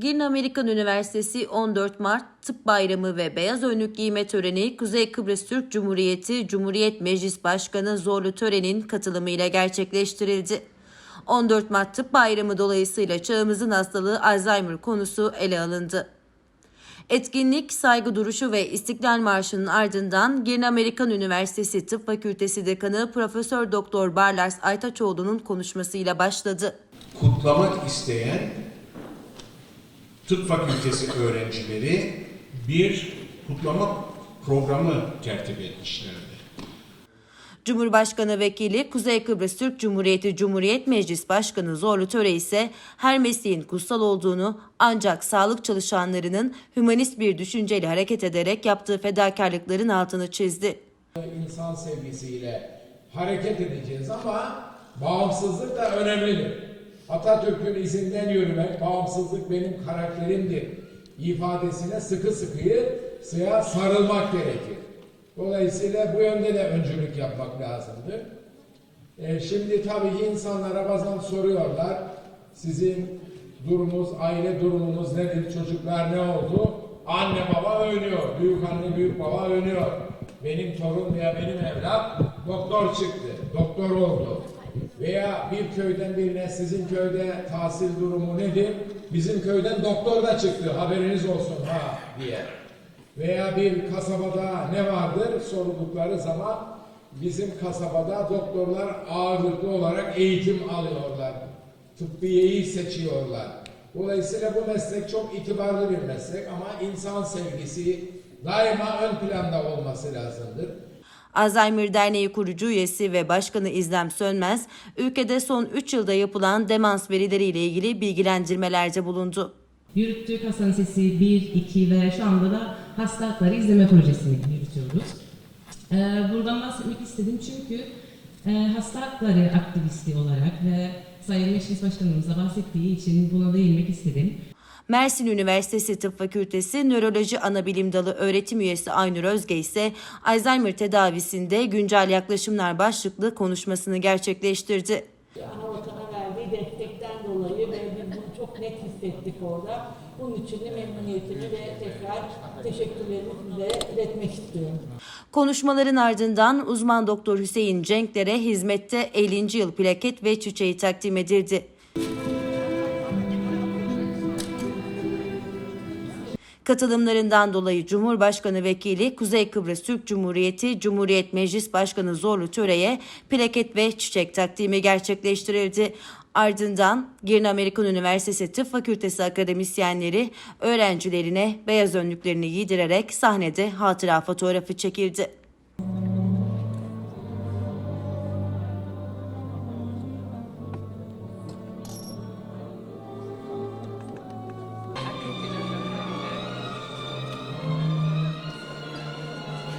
Girne Amerikan Üniversitesi 14 Mart Tıp Bayramı ve Beyaz Önlük Giyme Töreni Kuzey Kıbrıs Türk Cumhuriyeti Cumhuriyet Meclis Başkanı Zorlu Tören'in katılımıyla gerçekleştirildi. 14 Mart Tıp Bayramı dolayısıyla çağımızın hastalığı Alzheimer konusu ele alındı. Etkinlik, saygı duruşu ve İstiklal Marşı'nın ardından Girne Amerikan Üniversitesi Tıp Fakültesi Dekanı Profesör Doktor Barlas Aytaçoğlu'nun konuşmasıyla başladı. kutlamak isteyen tıp fakültesi öğrencileri bir kutlama programı tertip etmişlerdi. Cumhurbaşkanı Vekili Kuzey Kıbrıs Türk Cumhuriyeti Cumhuriyet Meclis Başkanı Zorlu Töre ise her mesleğin kutsal olduğunu ancak sağlık çalışanlarının hümanist bir düşünceyle hareket ederek yaptığı fedakarlıkların altını çizdi. insan sevgisiyle hareket edeceğiz ama bağımsızlık da önemlidir. Atatürk'ün izinden yürümek, bağımsızlık benim karakterimdir ifadesine sıkı sıkıyı sıya sarılmak gerekir. Dolayısıyla bu yönde de öncülük yapmak lazımdır. E, şimdi tabii insanlara bazen soruyorlar, sizin durumunuz, aile durumunuz nedir, çocuklar ne oldu? Anne baba övünüyor, büyük anne büyük baba övünüyor. Benim torun veya benim evlat doktor çıktı, doktor oldu. Veya bir köyden birine sizin köyde tahsil durumu nedir? Bizim köyden doktor da çıktı, haberiniz olsun ha diye veya bir kasabada ne vardır sordukları zaman bizim kasabada doktorlar ağırlıklı olarak eğitim alıyorlar. Tıbbiyeyi seçiyorlar. Dolayısıyla bu meslek çok itibarlı bir meslek ama insan sevgisi daima ön planda olması lazımdır. Alzheimer Derneği kurucu üyesi ve başkanı İzlem Sönmez, ülkede son 3 yılda yapılan demans verileriyle ilgili bilgilendirmelerde bulundu. Yürüttüğü Hasan Sesi 1, 2 ve şu anda da hasta izleme projesini yürütüyoruz. Ee, buradan bahsetmek istedim çünkü e, hasta aktivisti olarak ve Sayın Meclis Başkanımız da bahsettiği için buna değinmek istedim. Mersin Üniversitesi Tıp Fakültesi Nöroloji Anabilim Dalı öğretim üyesi Aynur Özge ise Alzheimer tedavisinde güncel yaklaşımlar başlıklı konuşmasını gerçekleştirdi. Anavatan verdiği destekten dolayı ve biz bunu çok net hissettik orada. Bunun için de memnuniyetimi ve tekrar teşekkürlerimi size iletmek istiyorum. Konuşmaların ardından uzman doktor Hüseyin Cenkler'e hizmette 50. yıl plaket ve çiçeği takdim edildi. Katılımlarından dolayı Cumhurbaşkanı Vekili Kuzey Kıbrıs Türk Cumhuriyeti Cumhuriyet Meclis Başkanı Zorlu Töre'ye plaket ve çiçek takdimi gerçekleştirildi. Ardından Girne Amerikan Üniversitesi Tıp Fakültesi akademisyenleri öğrencilerine beyaz önlüklerini giydirerek sahnede hatıra fotoğrafı çekildi.